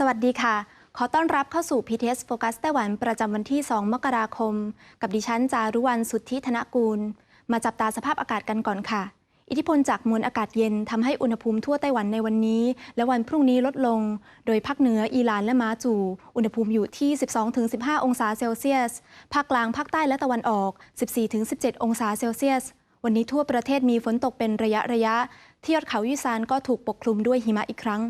สวัสดีค่ะ ขอต้อนรับเข้าสู่ PTS Focus ไต้หวันประจำวันที่ 2 มกราคม กับดิฉันจารุวรรณสุทธิธนกูล มาจับตาสภาพอากาศกันก่อนค่ะ อิทธิพลจากมวลอากาศเย็นทำให้อุณหภูมิทั่วไต้หวันในวันนี้ และวันพรุ่งนี้ลดลง โดยภาคเหนืออีหลานและมาจู อุณหภูมิอยู่ที่ 12-15 องศาเซลเซียส ภาคกลางภาคใต้และตะวันออก 14-17 องศาเซลเซียส วันนี้ทั่วประเทศมีฝนตกเป็นระยะระยะที่ยอดเขายี่ซานก็ถูกปกคลุมด้วยหิมะอีกครั้ง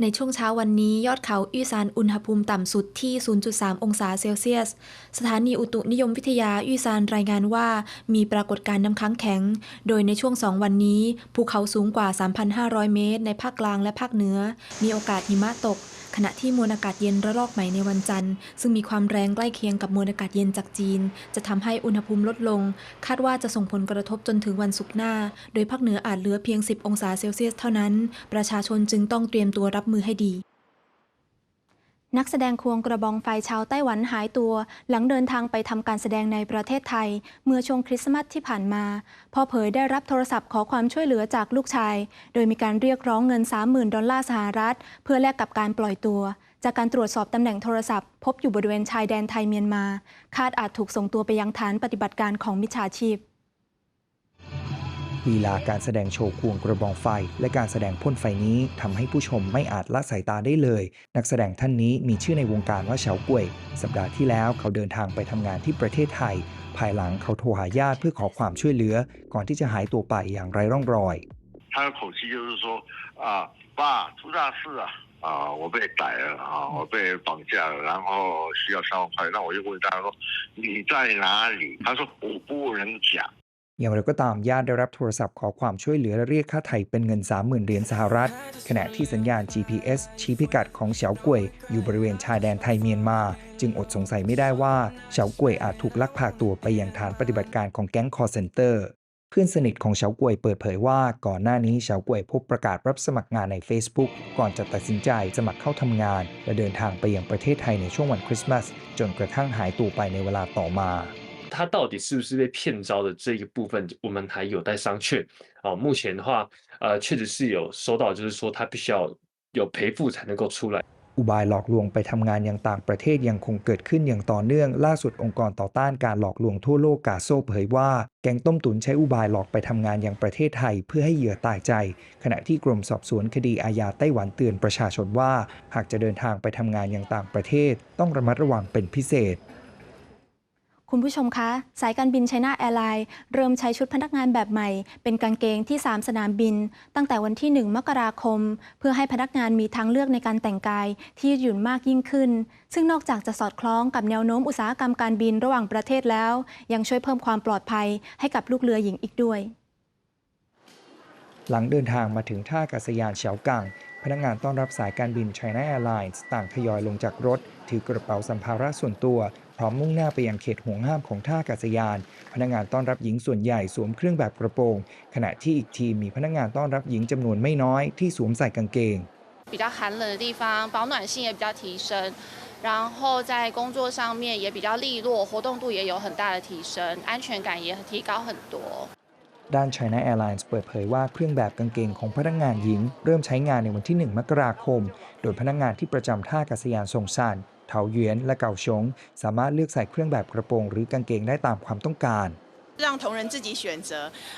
ในช่วงเช้าวันนี้ยอดเขาอี้ซานอุณหภูมิต่ำสุดที่ 0.3 องศาเซลเซียส สถานีอุตุนิยมวิทยาอี้ซานรายงานว่ามีปรากฏการณ์น้ำค้างแข็ง โดยในช่วง 2 วันนี้ ภูเขาสูงกว่า 3,500 เมตร ในภาคกลางและภาคเหนือ มีโอกาสหิมะตก ขณะที่มวลอากาศเย็นระลอกใหม่ในวันจันทร์ ซึ่งมีความแรงใกล้เคียงกับมวลอากาศเย็นจากจีน จะทำให้อุณหภูมิลดลง คาดว่าจะส่งผลกระทบจนถึงวันศุกร์หน้า โดยภาคเหนืออาจเหลือเพียง 10 องศาเซลเซียสเท่านั้น ประชาชนจึงต้องเตรียมตัวรับมือให้ดี นักแสดงควงกระบองไฟชาวไต้หวันหายตัว หลังเดินทางไปทำการแสดงในประเทศไทย เมื่อช่วงคริสต์มาสที่ผ่านมา พ่อเผยได้รับโทรศัพท์ขอความช่วยเหลือจากลูกชาย โดยมีการเรียกร้องเงิน 30,000 ดอลลาร์สหรัฐ เพื่อแลกกับการปล่อยตัว จากการตรวจสอบตำแหน่งโทรศัพท์ พบอยู่บริเวณชายแดนไทยเมียนมา คาดอาจถูกส่งตัวไปยังฐานปฏิบัติการของมิจฉาชีพ ลีลาการแสดงโชว์ควงกระบองไฟ และการแสดงพ่นไฟนี้ทำให้ผู้ชมไม่อาจละสายตาได้เลย นักแสดงท่านนี้มีชื่อในวงการว่าเฉาก้วย สัปดาห์ที่แล้วเขาเดินทางไปทำงานที่ประเทศไทย ภายหลังเขาโทรหาญาติเพื่อขอความช่วยเหลือ ก่อนที่จะหายตัวไปอย่างไร้ร่องรอย 他的口气就是说啊，爸，出大事了啊，我被逮了啊，我被绑架了，然后需要三万块。那我就问他说你在哪里？他说我不能讲。 อย่างไรก็ตามญาติได้รับโทรศัพท์ขอความช่วยเหลือและเรียกค่าไถ่เป็นเงิน 30,000 เหรียญสหรัฐ ขณะที่สัญญาณ GPS ชี้พิกัดของเฉาก้วยอยู่บริเวณชายแดนไทยเมียนมา จึงอดสงสัยไม่ได้ว่าเฉาก้วยอาจถูกลักพาตัวไปยังฐานปฏิบัติการของแก๊งคอร์เซนเตอร์เพื่อนสนิทของเฉาก้วยเปิดเผยว่าก่อนหน้านี้เฉาก้วยพบประกาศรับสมัครงานใน Facebook ก่อนจะตัดสินใจสมัครเข้าทำงาน และเดินทางไปยังประเทศไทยในช่วงวันคริสต์มาสจนกระทั่งหายตัวไปในเวลาต่อมา 他到底是不是被骗招的这个部分，我们还有待商榷。哦，目前的话，呃，确实是有收到，就是说他必须要有赔付才能够出来。 อุบายหลอกลวงไปทำงานยังต่างประเทศยังคงเกิดขึ้นอย่างต่อเนื่อง ล่าสุดองค์กรต่อต้านการหลอกลวงทั่วโลกกาโซเผยว่า แก๊งต้มตุ๋นใช้อุบายหลอกไปทำงานยังประเทศไทย เพื่อให้เหยื่อตายใจ ขณะที่กรมสอบสวนคดีอาญาไต้หวันเตือนประชาชนว่า หากจะเดินทางไปทำงานยังต่างประเทศ ต้องระมัดระวังเป็นพิเศษ คุณผู้ชมคะ สายการบินไชน่าแอร์ไลน์เริ่มใช้ชุดพนักงานแบบใหม่ เป็นกางเกงที่ 3 สนามบิน ตั้งแต่วันที่ 1 มกราคม เพื่อให้พนักงานมีทางเลือกในการแต่งกายที่ยืดหยุ่นมากยิ่งขึ้น ซึ่งนอกจากจะสอดคล้องกับแนวโน้มอุตสาหกรรมการบินระหว่างประเทศแล้ว ยังช่วยเพิ่มความปลอดภัยให้กับลูกเรือหญิงอีกด้วย หลังเดินทางมาถึงท่าอากาศยานเฉากังพนักงานต้อนรับสายการบิน China Airlines ต่างทยอยลงจากรถ ถือกระเป๋าสัมภาระส่วนตัว ร้อมมุ่งหน้าไปยังเขตห่วงห้ามของท่าอากาศยาน พนักงานต้อนรับหญิงส่วนใหญ่สวมเครื่องแบบกระโปรง ขณะที่อีกทีมมีพนักงานต้อนรับหญิงจำนวนไม่น้อยที่สวมใส่กางเกง 比较寒冷的地方，保暖性也比较提升，然后在工作上面也比较利落，活动度也有很大的提升，安全感也提高很多。 ด้าน China Airlines เปิดเผยว่าเครื่องแบบกางเกงของพนักงานหญิง เริ่มใช้งานในวันที่ 1 มกราคม โดยพนักงานที่ประจำท่าอากาศยานซงซาน เถาหยวนและเก่าชง สามารถเลือกใส่เครื่องแบบกระโปรงหรือกางเกงได้ตามความต้องการ 让同仁自己选择，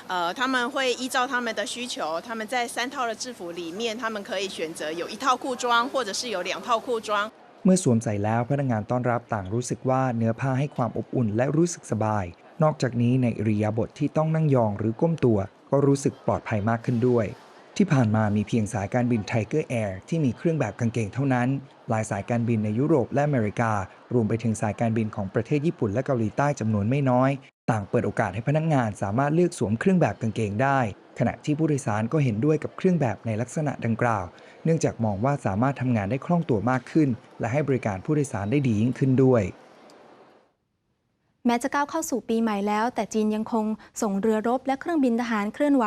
呃，他们会依照他们的需求，他们在三套的制服里面，他们可以选择有一套裤装，或者是有两套裤装。 เมื่อสวมใส่แล้วพนักงานต้อนรับต่างรู้สึกว่าเนื้อผ้าให้ความอบอุ่นและรู้สึกสบาย นอกจากนี้ในอิริยาบถทที่ต้องนั่งยองหรือก้มตัว ก็รู้สึกปลอดภัยมากขึ้นด้วย ที่ผ่านมามีเพียงสายการบิน Tiger Air ที่มีเครื่องแบบกางเกงเท่านั้น หลายสายการบินในยุโรปและอเมริกา รวมไปถึงสายการบินของประเทศญี่ปุ่นและเกาหลีใต้จำนวนไม่น้อย ต่างเปิดโอกาสให้พนักงานสามารถเลือกสวมเครื่องแบบกางเกงได้ ขณะที่ผู้โดยสารก็เห็นด้วยกับเครื่องแบบในลักษณะดังกล่าว เนื่องจากมองว่าสามารถทำงานได้คล่องตัวมากขึ้น และให้บริการผู้โดยสารได้ดียิ่งขึ้นด้วย แม้จะก้าวเข้าสู่ปีใหม่แล้ว แต่จีนยังคงส่งเรือรบและเครื่องบินทหารเคลื่อนไหว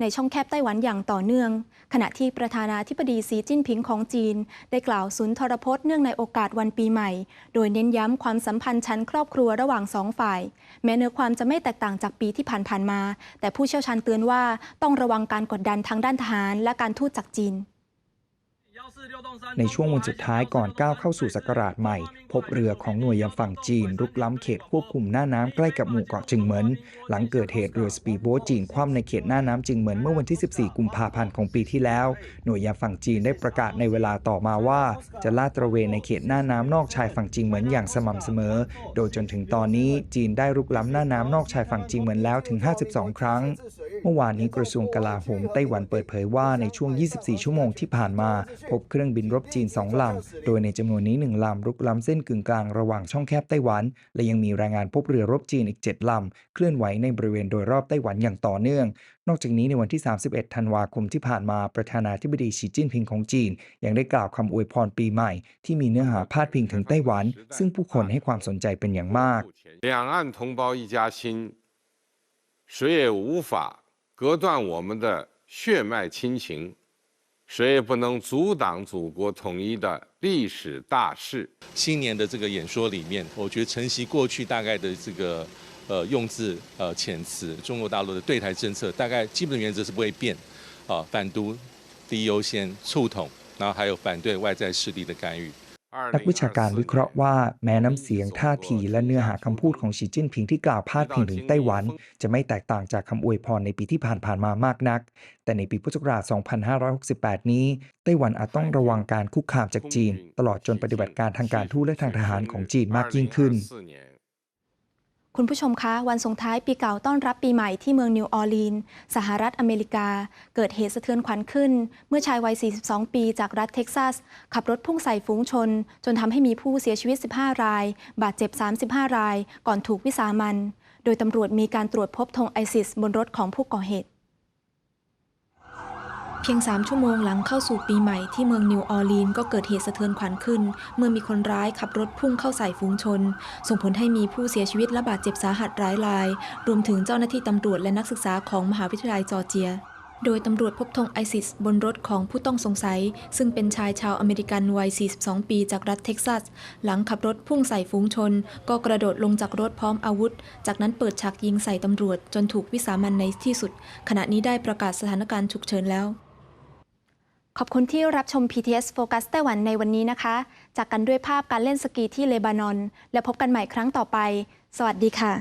ในช่องแคบไต้หวันอย่างต่อเนื่อง ขณะที่ประธานาธิบดีสีจิ้นผิงของจีน ได้กล่าวสุนทรพจน์เนื่องในโอกาสวันปีใหม่ โดยเน้นย้ำความสัมพันธ์ชั้นครอบครัวระหว่างสองฝ่าย แม้เนื้อความจะไม่แตกต่างจากปีที่ผ่านๆมา แต่ผู้เชี่ยวชาญเตือนว่าต้องระวังการกดดันทางด้านทหารและการทูตจากจีน ในช่วงวันสุดท้ายก่อนก้าวเข้าสู่ศักราชใหม่ พบเรือของหน่วยยามฝั่งจีนรุกล้ำเขตควบคุมหน้าน้ำใกล้กับหมู่เกาะจึงเหมินหลังเกิดเหตุเรือสปีดโบ๊ทจีนคว่ำในเขตหน้าน้ำจึงเหมินเมื่อวันที่ 14 กุมภาพันธ์ของปีที่แล้ว หน่วยยามฝั่งจีนได้ประกาศในเวลาต่อมาว่า จะลาดตระเวนในเขตหน้าน้ำนอกชายฝั่งจิงเหมินอย่างสม่ำเสมอ โดยจนถึงตอนนี้จีนได้รุกล้ำหน้าน้ำนอกชายฝั่งจิงเหมินแล้วถึง 52 ครั้ง เมื่อวานนี้กระทรวงกลาโหมไต้หวันเปิดเผยว่าในช่วง 24 ชั่วโมงที่ผ่านมา พบเครื่องบินรบจีน 2 ลำ โดยในจำนวนนี้ 1 ลำรุกล้ำเส้นกึ่งกลางระหว่างช่องแคบไต้หวัน และยังมีรายงานพบเรือรบจีนอีก 7 ลำ เคลื่อนไหวในบริเวณโดยรอบไต้หวันอย่างต่อเนื่อง นอกจากนี้ในวันที่ 31 ธันวาคมที่ผ่านมา ประธานาธิบดีสีจิ้นผิงของจีน ยังได้กล่าวคำอวยพรปีใหม่ ที่มีเนื้อหาพาดพิงถึงไต้หวัน ซึ่งผู้คนให้ความสนใจเป็นอย่างมาก 两岸同胞一家亲，谁也无法 隔断我们的血脉亲情，谁也不能阻挡祖国统一的历史大势。新年的这个演说里面，我觉得承袭过去大概的这个呃用字呃遣词，中国大陆的对台政策大概基本原则是不会变，啊、反独第一优先，促统，然后还有反对外在势力的干预。 นักวิชาการวิเคราะห์ว่าแม้น้ำเสียงท่าทีและเนื้อหาคำพูดของฉีจิ้นผิงที่กล่าวพาดพิงถึงไต้หวัน จะไม่แตกต่างจากคำอวยพรในปีที่ผ่านๆมามากนัก แต่ในปีพุทธศักราช 2568 นี้ ไต้หวันอาจต้องระวังการคุกคามจากจีน ตลอดจนปฏิบัติการทางการทูตและทางทหารของจีนมากยิ่งขึ้น คุณผู้ชมคะ วันส่งท้ายปีเก่าต้อนรับปีใหม่ที่เมืองนิวออร์ลีนส์สหรัฐอเมริกา เกิดเหตุสะเทือนขวัญขึ้น เมื่อชายวัย 42 ปีจากรัฐเท็กซัส ขับรถพุ่งใส่ฝูงชน จนทำให้มีผู้เสียชีวิต 15 ราย บาดเจ็บ 35 ราย ก่อนถูกวิสามัน โดยตำรวจมีการตรวจพบธงไอซิสบนรถของผู้ก่อเหตุ เพียง 3 ชั่วโมงหลังเข้าสู่ปีใหม่ที่เมืองนิวออร์ลีนส์ก็เกิดเหตุสะเทือนขวัญขึ้น เมื่อมีคนร้ายขับรถพุ่งเข้าใส่ฝูงชน ส่งผลให้มีผู้เสียชีวิตและบาดเจ็บสาหัสหลายราย รวมถึงเจ้าหน้าที่ตำรวจและนักศึกษาของมหาวิทยาลัยจอร์เจีย โดยตำรวจพบธงไอซิสบนรถของผู้ต้องสงสัย ซึ่งเป็นชายชาวอเมริกันวัย 42 ปีจากรัฐเท็กซัส หลังขับรถพุ่งใส่ฝูงชน ก็กระโดดลงจากรถพร้อมอาวุธ จากนั้นเปิดฉากยิงใส่ตำรวจจนถูกวิสามันในที่สุด ขณะนี้ได้ประกาศสถานการณ์ฉุกเฉินแล้ว ขอบคุณที่รับชม PTS Focus ไต้หวันในวันนี้นะคะ จากกันด้วยภาพการเล่นสกีที่เลบานอน และพบกันใหม่ครั้งต่อไป สวัสดีค่ะ